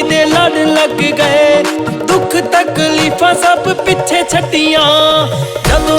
ਆਜ਼ਾਦੀ ਦੇ ਲੜ ਲੱਗ ਗਏ। ਦੁੱਖ ਤਕਲੀਫਾਂ ਸਭ ਪਿੱਛੇ ਛੱਟੀਆਂ ਜਦੋਂ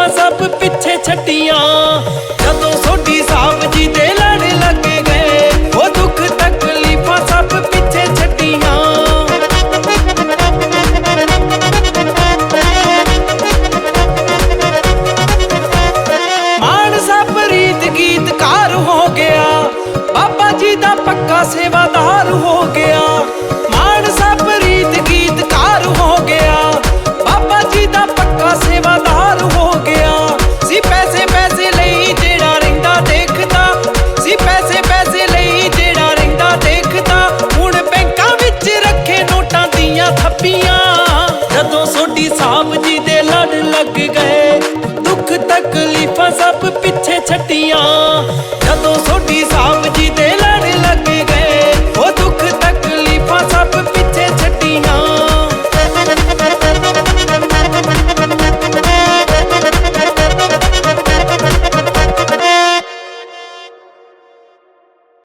ਆਸਾਂ ਸਭ ਪਿੱਛੇ ਛੱਡੀਆਂ। ਜਦੋਂ ਸੋਢੀ ਸਾਹਿਬ ਜੀ ਦੇ ਲੜ ਲੱਗ ਗਏ, ਉਹ ਦੁੱਖ ਤਕਲੀਫਾਂ ਸਭ ਪਿੱਛੇ ਛੱਡੀਆਂ। ਮਾਨਸਾ ਰੀਤ ਗੀਤਕਾਰ ਹੋ ਗਿਆ, ਬਾਬਾ ਜੀ ਦਾ ਪੱਕਾ ਸੇਵਾਦਾਰ ਹੋ ਗਿਆ। ਲੱਗ ਗਏ। ਦੁੱਖ ਤਕਲੀਫਾਂ ਸਭ ਪਿੱਛੇ ਛੱਟੀਆਂ ਜਦੋਂ ਸੋਢੀ ਸਾਹਿਬ ਜੀ